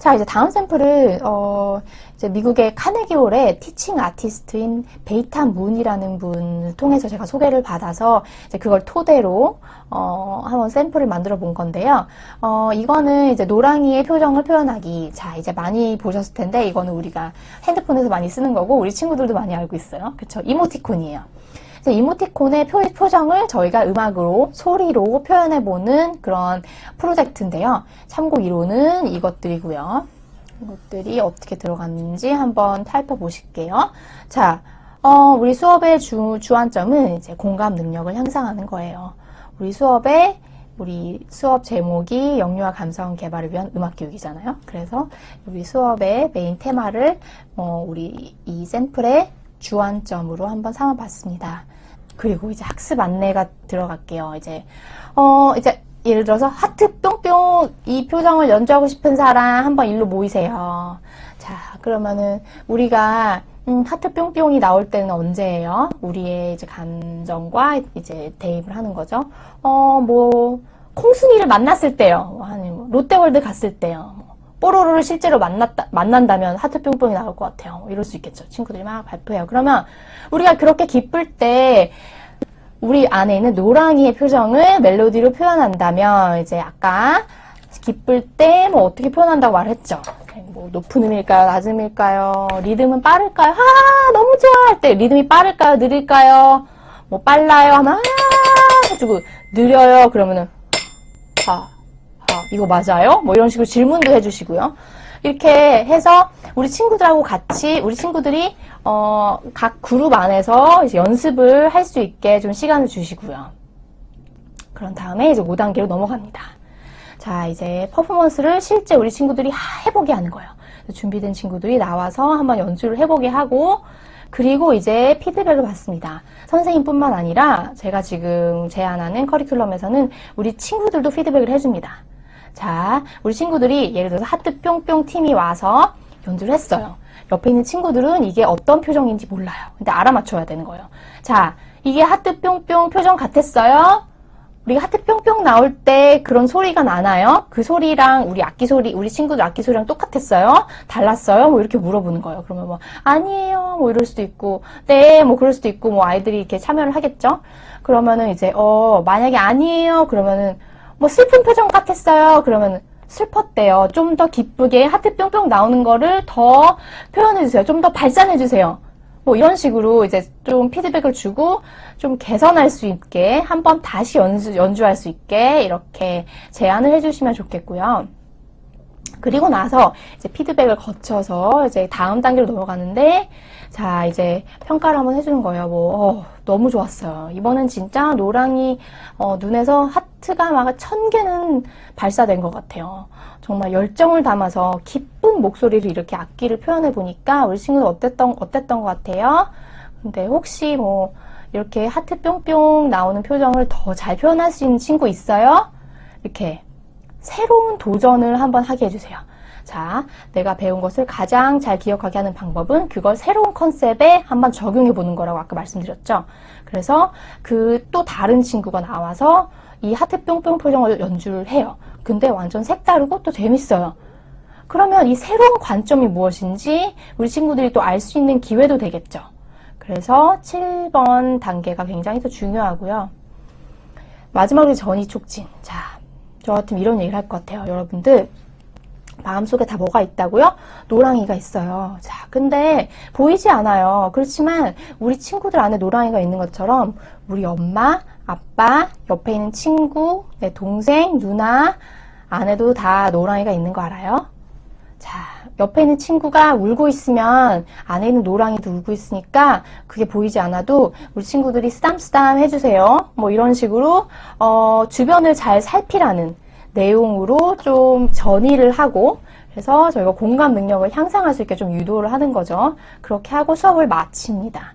자, 이제 다음 샘플을, 어, 이제 미국의 카네기홀의 티칭 아티스트인 베이타 문이라는 분을 통해서 제가 소개를 받아서 이제 그걸 토대로, 어, 한번 샘플을 만들어 본 건데요. 어, 이거는 이제 노랑이의 표정을 표현하기. 자, 이제 많이 보셨을 텐데, 이거는 우리가 핸드폰에서 많이 쓰는 거고, 우리 친구들도 많이 알고 있어요. 그쵸? 이모티콘이에요. 이제 이모티콘의 표, 표정을 저희가 음악으로, 소리로 표현해보는 그런 프로젝트인데요. 참고 이론은 이것들이고요. 이것들이 어떻게 들어갔는지 한번 살펴보실게요. 자, 어, 우리 수업의 주, 주안점은 이제 공감 능력을 향상하는 거예요. 우리 수업의 우리 수업 제목이 영유아 감성 개발을 위한 음악 교육이잖아요. 그래서 우리 수업의 메인 테마를 어, 우리 이 샘플의 주안점으로 한번 삼아봤습니다. 그리고 이제 학습 안내가 들어갈게요. 이제 어 이제 예를 들어서 하트 뿅뿅 이 표정을 연주하고 싶은 사람 한번 일로 모이세요. 자 그러면은 우리가 음, 하트 뿅뿅이 나올 때는 언제예요? 우리의 이제 감정과 이제 대입을 하는 거죠. 어 뭐 콩순이를 만났을 때요. 아니 뭐 롯데월드 갔을 때요. 뭐 뽀로로를 실제로 만났다, 만난다면 하트 뿅뿅이 나올 것 같아요. 이럴 수 있겠죠. 친구들이 막 발표해요. 그러면 우리가 그렇게 기쁠 때 우리 안에 있는 노랑이의 표정을 멜로디로 표현한다면 이제 아까 기쁠 때 뭐 어떻게 표현한다고 말했죠. 뭐 높은 음일까요? 낮은 음일까요? 리듬은 빠를까요? 아 너무 좋아 할 때 리듬이 빠를까요? 느릴까요? 뭐 빨라요? 하면 아 해주고 느려요? 그러면은 하 아, 이거 맞아요? 뭐 이런 식으로 질문도 해주시고요. 이렇게 해서 우리 친구들하고 같이 우리 친구들이 어, 각 그룹 안에서 연습을 할 수 있게 좀 시간을 주시고요. 그런 다음에 이제 5단계로 넘어갑니다. 자, 이제 퍼포먼스를 실제 우리 친구들이 해보게 하는 거예요. 준비된 친구들이 나와서 한번 연주를 해보게 하고, 그리고 이제 피드백을 받습니다. 선생님뿐만 아니라 제가 지금 제안하는 커리큘럼에서는 우리 친구들도 피드백을 해줍니다. 자, 우리 친구들이 예를 들어서 하트 뿅뿅 팀이 와서 연주를 했어요. 옆에 있는 친구들은 이게 어떤 표정인지 몰라요. 근데 알아맞혀야 되는 거예요. 자, 이게 하트 뿅뿅 표정 같았어요? 우리가 하트 뿅뿅 나올 때 그런 소리가 나나요? 그 소리랑 우리 악기 소리, 우리 친구들 악기 소리랑 똑같았어요? 달랐어요? 뭐 이렇게 물어보는 거예요. 그러면 뭐, 아니에요. 뭐 이럴 수도 있고, 네, 뭐 그럴 수도 있고, 뭐 아이들이 이렇게 참여를 하겠죠? 그러면은 이제, 어, 만약에 아니에요. 그러면은, 뭐 슬픈 표정 같았어요. 그러면 슬펐대요. 좀 더 기쁘게 하트 뿅뿅 나오는 거를 더 표현해주세요. 좀 더 발산해주세요. 뭐 이런 식으로 이제 좀 피드백을 주고 좀 개선할 수 있게 한번 다시 연주, 연주할 수 있게 이렇게 제안을 해주시면 좋겠고요. 그리고 나서 이제 피드백을 거쳐서 이제 다음 단계로 넘어가는데 자 이제 평가를 한번 해주는 거예요. 뭐 어, 너무 좋았어요. 이번엔 진짜 노랑이 어, 눈에서 하트가 막 천 개는 발사된 것 같아요. 정말 열정을 담아서 기쁜 목소리로 이렇게 악기를 표현해 보니까 우리 친구들 어땠던 어땠던 것 같아요? 근데 혹시 뭐 이렇게 하트 뿅뿅 나오는 표정을 더 잘 표현할 수 있는 친구 있어요? 이렇게 새로운 도전을 한번 하게 해주세요. 자, 내가 배운 것을 가장 잘 기억하게 하는 방법은 그걸 새로운 컨셉에 한번 적용해 보는 거라고 아까 말씀드렸죠. 그래서 그 또 다른 친구가 나와서 이 하트 뿅뿅 표정을 연주를 해요. 근데 완전 색다르고 또 재밌어요. 그러면 이 새로운 관점이 무엇인지 우리 친구들이 또 알 수 있는 기회도 되겠죠. 그래서 7번 단계가 굉장히 더 중요하고요. 마지막으로 전이 촉진. 자, 저 같으면 이런 얘기를 할 것 같아요. 여러분들, 마음속에 다 뭐가 있다고요? 노랑이가 있어요. 자, 근데 보이지 않아요. 그렇지만 우리 친구들 안에 노랑이가 있는 것처럼 우리 엄마, 아빠, 옆에 있는 친구, 내 동생, 누나 안에도 다 노랑이가 있는 거 알아요? 자, 옆에 있는 친구가 울고 있으면 안에 있는 노랑이도 울고 있으니까 그게 보이지 않아도 우리 친구들이 쓰담쓰담 해주세요. 뭐 이런 식으로 어, 주변을 잘 살피라는 내용으로 좀 전의를 하고 그래서 저희가 공감 능력을 향상할 수 있게 좀 유도를 하는 거죠. 그렇게 하고 수업을 마칩니다.